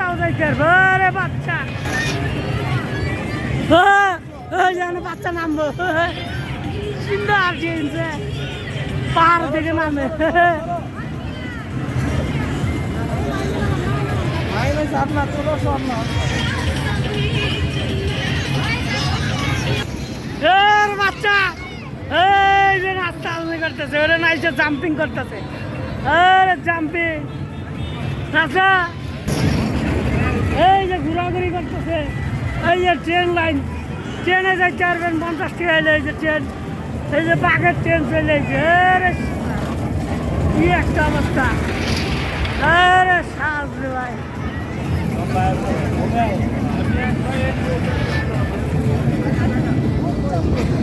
বাচ্চাও যাইতে রে বাচ্চা। বাচ্চা নামবো। সুন্দর জিনছে পাহাড় থেকে নামে। এর বাচ্চা। এই যে করতেছে, ওরে নাইসে জাম্পিং করতেছে। আরে জাম্পিং রাস্তা এই যে ঘোরাঘুরি করতেছে, এই যে ট্রেন লাইন ট্রেনে যাই চারবেন পঞ্চাশ টাকা এলে এই যে ট্রেন এই যে বাঘের ট্রেন চলে এসে কি একটা অবস্থা। আরে সাজ ভাই।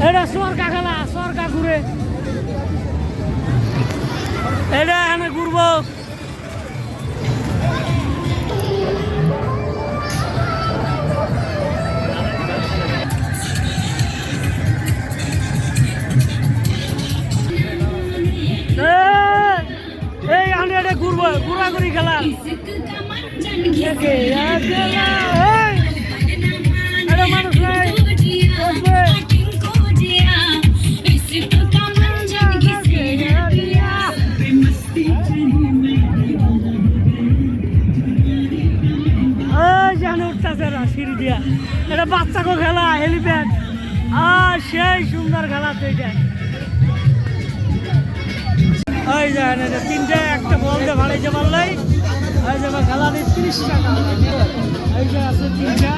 এটা সরকা খেলা সরকা ঘুরে। এটা এখানে ঘুরবো। ঘুরাঘুরি খেলা। মানুষ নাই সিঁড়ি দিয়া। এটা বাচ্চাকে খেলা হেলিপ্যাড। আর সেই সুন্দর খেলা এটা ওই তিনটে, একটা বল দিয়ে যে, খেলা দিয়ে তিরিশ টাকা। আছে তিনটা।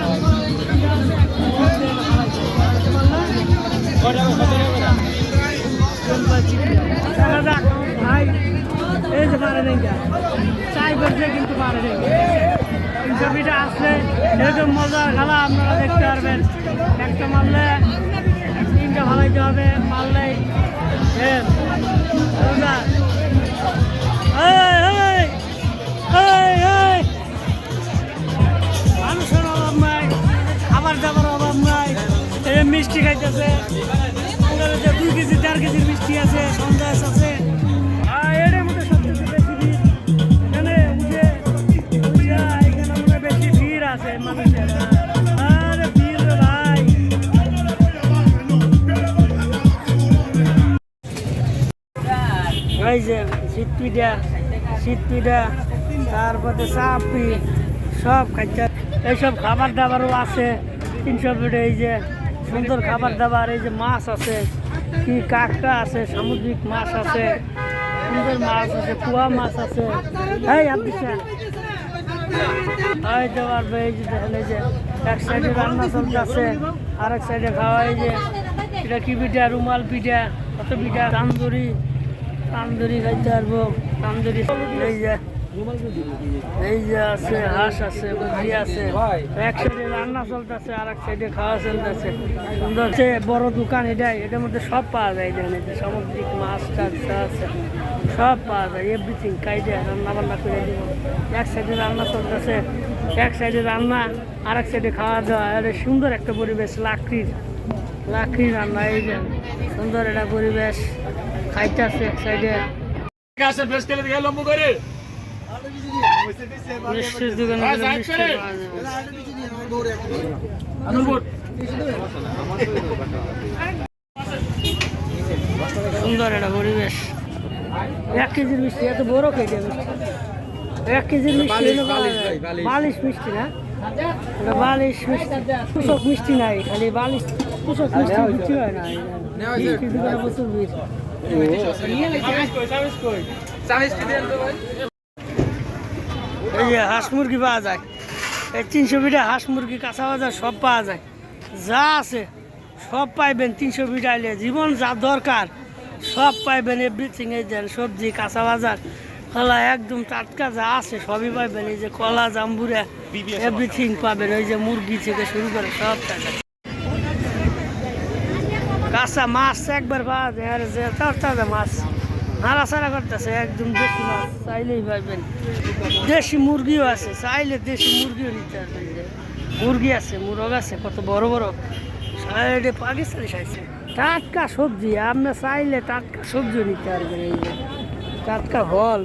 ভাই। চাই কিন্তু পারে নেই ছবিটা আসলে এরকম মজার খেলা আপনারা দেখতে পারবেন। একটা মারলে, তিনটা ভালাইতে হবে, মারলেই মিষ্টি খাইতেছে। দুই কেজি, চার কেজির মিষ্টি আছে, সন্দেশ আছে। তারপরে চাপি, সব খাইতে এইসব খাবার দাবারও আছে, তিনশো পিঠে, এই যে সুন্দর খাবার দাবার, এই যে মাছ আছে, কি কাকটা আছে, সামুদ্রিক মাছ আছে, সুন্দর মাছ আছে, কুয়া মাছ আছে। এই আদিশা এই যে এই যে দেখেন, এই যে এক সাইডে রান্না চলতেছে আর এক সাইডে খাওয়া, এই যে এটা কি পিঠা? রুমাল পিঠা, কত পিঠা? তান্দুরি তান্দুরি খাইতে পারব, তান্দুরি। এই যে এই যে আছে, হাঁস আছে, মুরগি আছে, এক সাইডে রান্না চলতেছে আর এক সাইডে খাওয়া চলতেছে। সুন্দর সে বড় দোকান এটাই, এটার মধ্যে সব পাওয়া যায় এখানে। সামুদ্রিক মাছ টাছ আছে, সব পাওয়া যায় এভরিথিং কাইডে রান্না বান্না করে দিব। এক সাইডে রান্না চলতেছে, এক সাইডে রান্না আর এক সাইডে খাওয়া দাওয়া। এই সুন্দর একটা পরিবেশ, লাকড়ির লাকড়ির রান্না, এই যে সুন্দর একটা পরিবেশ। খাইতেছে এক সাইডে। মিষ্টির দোকানে গেলে সাইড মিষ্টি পাওয়া যাবে। সুন্দর একটা পরিবেশ। এক কেজির মিষ্টি এত বড় কেজি এক কেজির মিষ্টি বালিশ মিষ্টি না? এটা বালিশ মিষ্টি। কুচক মিষ্টি নাই খালি বালিশ কুচক মিষ্টি বিক্রি হয় না। মিষ্টির দোকানে প্রচুর ভিড় যে হাঁস মুরগি পাওয়া যায়। এই তিনশো বিটা হাঁস মুরগি কাঁচা বাজার সব পাওয়া যায়। যা আছে সব পাইবেন তিনশো বিটা আইলে জীবন যা দরকার সব পাইবেন এভরিথিং এই দেন। সবজি কাঁচা বাজার কলা একদম টাটকা যা আছে সবই পাইবেন। এই যে কলা জাম্বুরা এভরিথিং পাবেন। ওই যে মুরগি থেকে শুরু করে সব টাকা কাঁচা মাছ একবার পাওয়া যায়। আর যে তাজা মাছ। নাড়াচাড়া করতেছে একদম দেশি মাছ। চাইলেই পাইবেন। দেশি মুরগিও আছে চাইলে দেশি মুরগিও নিতে পারবেন যে। মুরগি আছে মুরগ আছে কত বড় বড়। সাইডে পাকিস্তানি সাইছে টাটকা সবজি আপনার চাইলে টাটকা সবজিও নিতে পারবেন এই যে। টাটকা ফল।